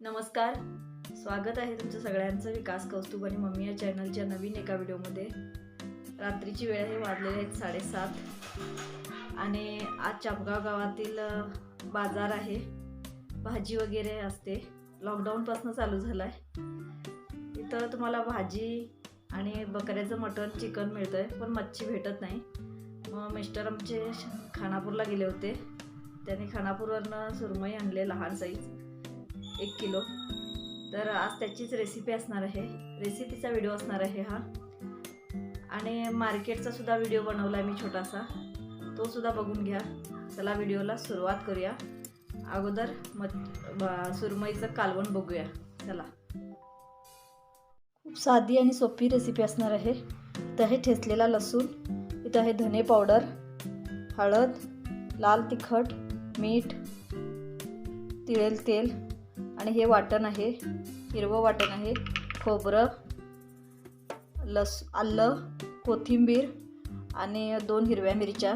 नमस्कार. स्वागत आहे तुमचं सगळ्यांचं विकास कौस्तुभ आणि मम्मी या चॅनलच्या नवीन एका व्हिडिओमध्ये. रात्रीची वेळ हे वाढलेली आहेत साडेसात. आणि आज चापगाव गावातील बाजार आहे. भाजी वगैरे असते. लॉकडाऊनपासून चालू झाला आहे इथं तुम्हाला भाजी आणि बकऱ्याचं मटण चिकन मिळतं आहे पण मच्छी भेटत नाही. मग मिस्टर आमचे खानापूरला गेले होते. त्यांनी खानापूरवरनं सुरमई आणले लहान साईज एक किलो. तर आज त्याचीच रेसिपी असणार आहे. रेसिपीचा व्हिडिओ असणार आहे हा. आणि मार्केटचा सुद्धा व्हिडिओ बनवला आहे मी छोटासा. तो सुद्धा बघून घ्या. चला व्हिडिओला सुरुवात करूया. अगोदर म सुरमईचं कालवण बघूया. चला. खूप साधी आणि सोपी रेसिपी असणार आहे. इथं हे ठेचलेला लसूण इथं आहे धने पावडर हळद लाल तिखट मीठ तिळेल तेल आणि हे वाटण आहे हिरवं वाटण आहे खोबरं लस आलं कोथिंबीर आणि दोन हिरव्या मिरच्या.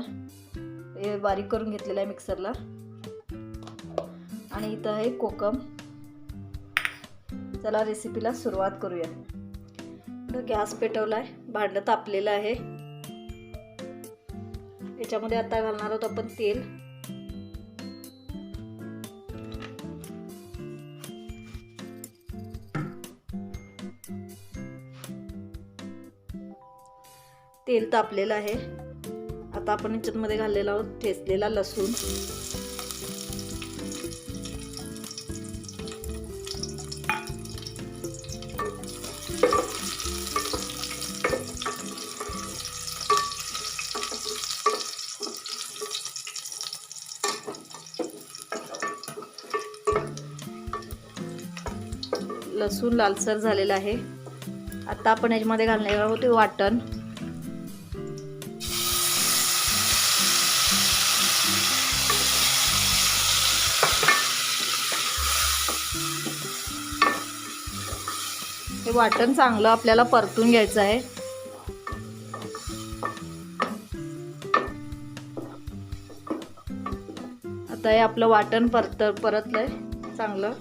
हे बारीक करून घेतलेलं आहे मिक्सरला. आणि इथं आहे कोकम. चला रेसिपीला सुरुवात करूया. गॅस पेटवला आहे भांडं तापलेलं आहे. याच्यामध्ये आता घालणार आहोत आपण तेल. तेल तापलेलं आहे. आता आपण याच्यामध्ये घाललेला आहोत ठेचलेला लसूण. लसूण लालसर झालेला आहे. आता आपण याच्यामध्ये घालणार आहोत वाटण. हे वाटण चांगलं आपल्याला परतून घ्यायचं आहे. आता हे आपलं वाटण परत परतलंय चांगलं.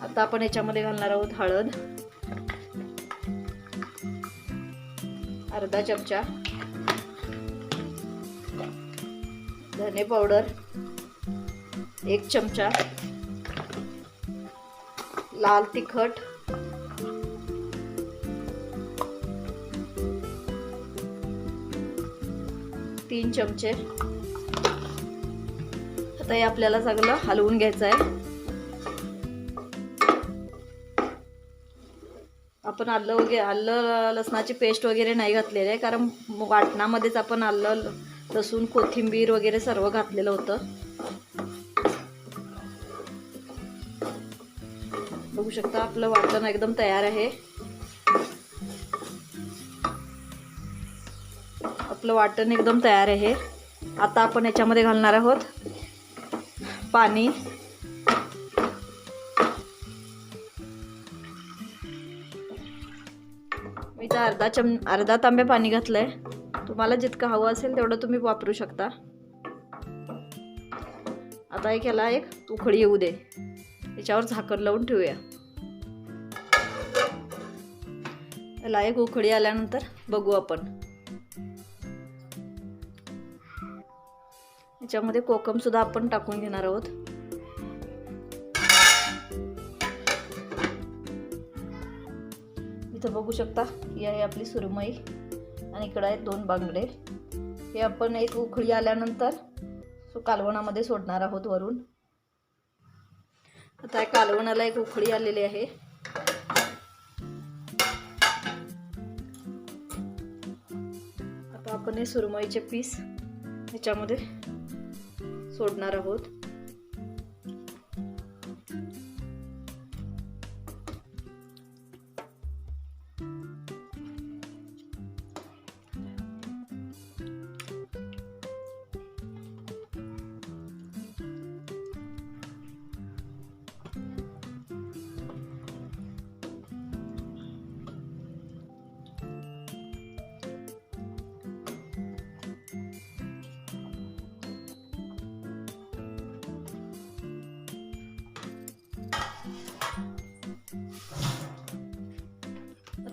आता आपण याच्यामध्ये घालणार आहोत हळद. अर्धा चमचा. धने पावडर. एक चमचा. लाल तिखट. तीन चमचे. आता हे आपल्याला चांगलं हलवून घ्यायचं आहे. आपण आलं वगैरे आलं लसणाची पेस्ट वगैरे नाही घातलेली आहे कारण वाटणामध्येच आपण आलं लसूण कोथिंबीर वगैरे सर्व घातलेलं होतं. बघू शकता आपलं वाटण एकदम तयार आहे. आपलं वाटण एकदम तयार आहे. आता आपण याच्यामध्ये घालणार आहोत पाणी. मी तर अर्धा चम अर्धा तांब्या पाणी घातलं आहे तुम्हाला जितकं हवं असेल तेवढं तुम्ही वापरू शकता. आता एक याला एक उखळी येऊ दे. याच्यावर झाकण लावून ठेवूया. याला एक उखळी आल्यानंतर बघू आपण. याच्यामध्ये कोकम सुद्धा आपण टाकून घेणार आहोत. इथं बघू शकता ही आहे आपली सुरमई आणि इकडं आहेत दोन बांगडे. हे आपण एक उखळी आल्यानंतर सो कालवणामध्ये सोडणार आहोत वरून. आता या कालवणाला एक उखळी आलेली आहे. आता आपण हे सुरमईचे पीस ह्याच्यामध्ये सोडणार आहोत.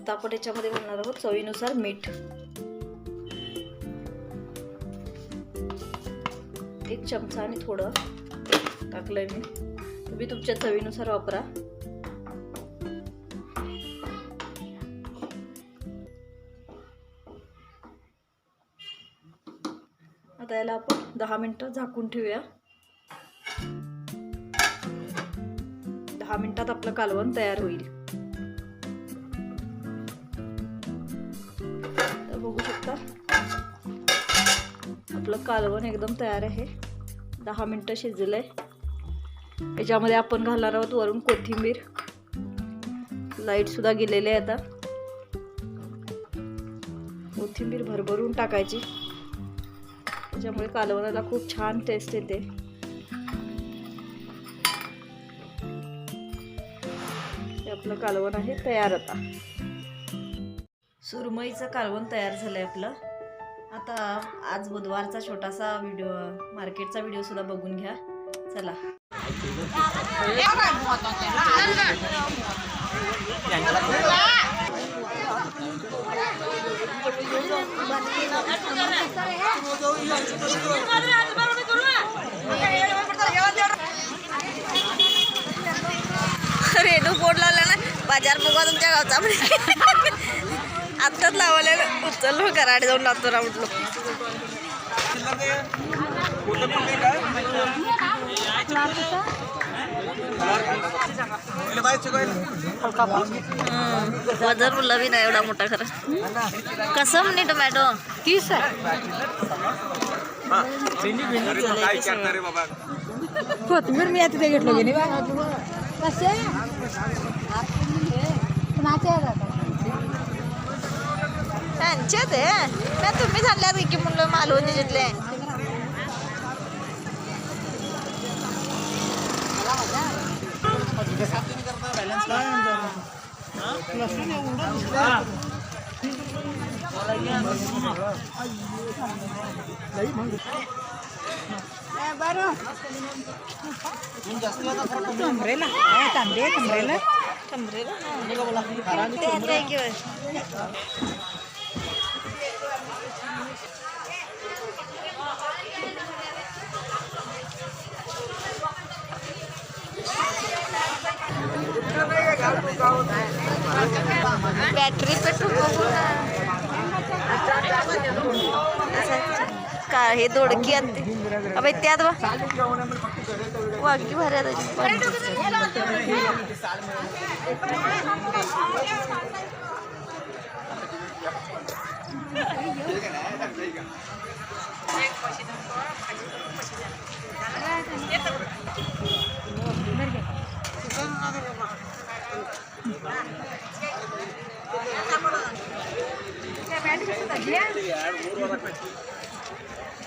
आता आपण याच्यामध्ये घालणार आहोत. चवीनुसार मीठ. एक चमचा आणि थोडं टाकलंय मी. तुम्ही तुमच्या चवीनुसार वापरा. आता याला आपण दहा मिनिटं झाकून ठेवूया. दहा मिनिटात आपलं कालवण तयार होईल. बघू शकता. आपलं कालवण एकदम तयार आहे. दहा मिनटं शिजलंय. याच्यामध्ये आपण घालणार आहोत वरून कोथिंबीर. लाईटसुद्धा गेलेली गेलेले आहे आता. कोथिंबीर भरभरून टाकायची. त्याच्यामुळे कालवणाला खूप छान टेस्ट येते. आपलं कालवण आहे तयार आता. सुरमईचं कालवण तयार झालं आहे आपलं. आता आज बुधवारचा छोटासा व्हिडिओ मार्केटचा व्हिडिओ सुद्धा बघून घ्या. चला. रेणू बोर्ड लावला ना बाजार बघा तुमच्या गावचा. आत्ताच लावलेलं उचल कराडे जाऊन लावतो ना म्हटलो वजन मुलं बी नाही एवढा मोठा खरं. कसं म्हणे टोमॅटो तीस आहे. कोथिंबीर मी आता घेतलो की नाही कसे त्यांचे ते नाही तुम्ही सांगल्यात की म्हणलं मालवण त्याच्यातले तांबरेला तांबरे तांबरेला ते बॅटरी पेटून बघू ना असं का हे दोडकी आणते अबे त्यात बा वाघी भारी आहे त्याची.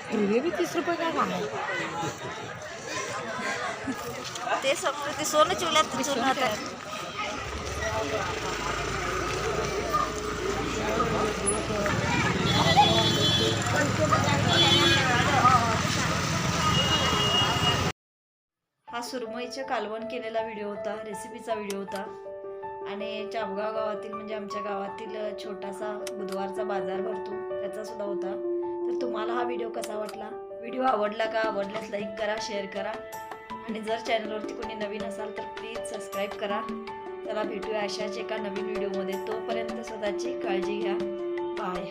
हिरवे बी तीस रुपये काय काम ते समोर ते सोनं चिवल्यात सोनं सुरमईचे कालवण केलेला व्हिडिओ होता रेसिपीचा व्हिडिओ होता. आणि चापगाव गावातील म्हणजे आमच्या गावातील छोटासा बुधवारचा बाजार भरतो त्याचा सुद्धा होता. तर तुम्हाला हा व्हिडिओ कसा वाटला? व्हिडिओ आवडला का? आवडल्यास लाईक करा शेअर करा. आणि जर चॅनलवरती कोणी नवीन असाल तर प्लीज सबस्क्राईब करा. चला भेटूया अशाच एका नवीन व्हिडिओमध्ये तोपर्यंत स्वतःची काळजी घ्या. बाय